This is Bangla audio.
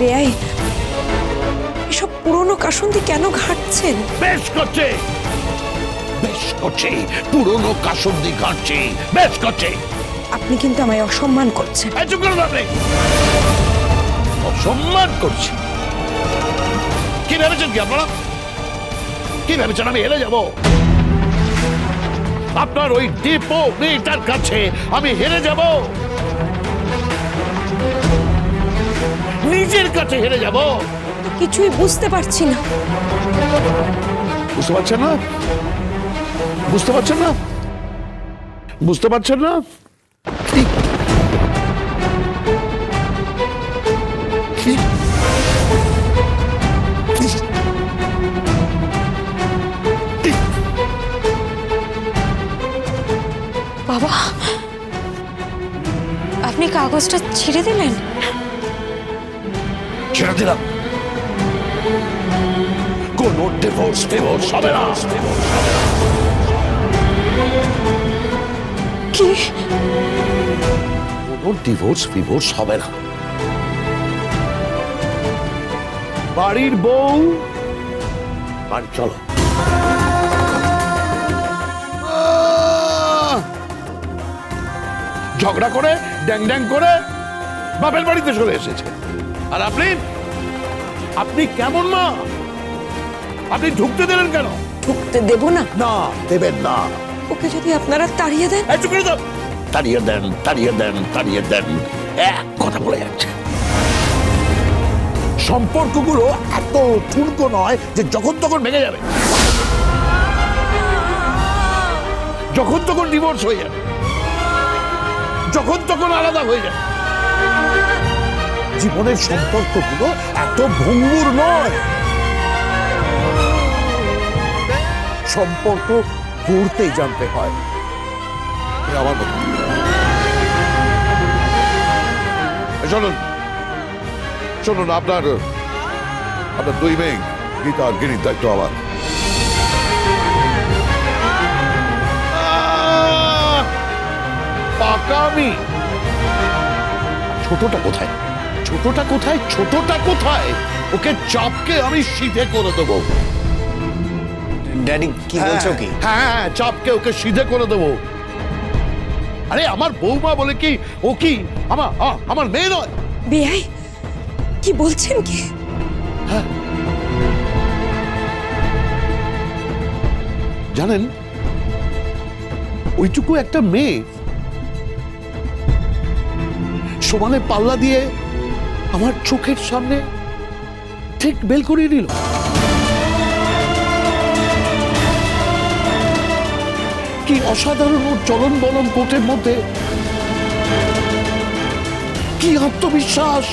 বেআই এসব পুরনো কাসন্দি কেন ঘাটছেন বেশ করছে। বেশ করছে পুরনো কাসন্দি ঘাটছে বেশ করছে। আপনি কিন্তু আমায় অসম্মান করছেন। এই চুপ করুন আপনি অসম্মান করছি। কি ভেবেছেন কি আপনারা? কি ভেবেছেন আমি হেরে যাব? আপনার ওই ডিপো মেয়েটার কাছে আমি হেরে যাব? নিজের কাছে হেরে যাব। কিছুই বুঝতে পারছি না। বুঝতে পারছেন না? বুঝতে পারছেন না? বুঝতে পারছেন না? বাবা আপনি কাগজটা ছিঁড়ে দিলেন? ছেড়ে দিলাম। কোন ডিভোর্স ডিভোর্স হবে না। কি? কোন ডিভোর্স ডিভোর্স হবে না। বাড়ির বউ বাড়ি চলো। ঝগড়া করে ড্যাং ড্যাং করে বাপের বাড়িতে চলে এসেছে। আর আপনি? আপনি কেমন মা? আপনি ঢুকতে দিলেন কেন? ঢুকতে দেব না? না দেবেন না। ওকে যদি আপনারা তাড়িয়ে দেন। একটু করে দাও তাড়িয়ে দেন তাড়িয়ে দেন তাড়িয়ে দেন। এক কথা বলে যাচ্ছে। সম্পর্কগুলো এত ঠুনকো নয় যে যখন তখন ভেঙে যাবে। যখন তখন ডিভোর্স হয়ে যাবে। যখন তখন আলাদা হয়ে যাবে। জীবনের সম্পর্কগুলো এত ভঙ্গুর নয়। সম্পর্ক গড়তেই জানতে হয়। আমার এ শুনুন শুনুন আপনার আপনার দুই মেয়ে, গীতা আর গিরির দায়িত্ব আমার। পাকামি। ছোটটা কোথায়? ছোটটা কোথায়? ছোটটা কোথায়? ওকে চাপকে আমি সিধে করে দেবো। ড্যাডি কি বলছো কি? হ্যাঁ হ্যাঁ চাপকে ওকে সিধে করে দেবো। আরে আমার বৌমা বলে কি ও কি? আমার আমার মেয়ে নয়। বেআই কি বলছেন কি? জানেন ওইটুকু একটা মেয়ে সমানে পাল্লা দিয়ে আমার চোখের সামনে ঠিক বেল করিয়ে দিল। কি অসাধারণ চলন বলন কোটের মধ্যে। কি আত্মবিশ্বাস।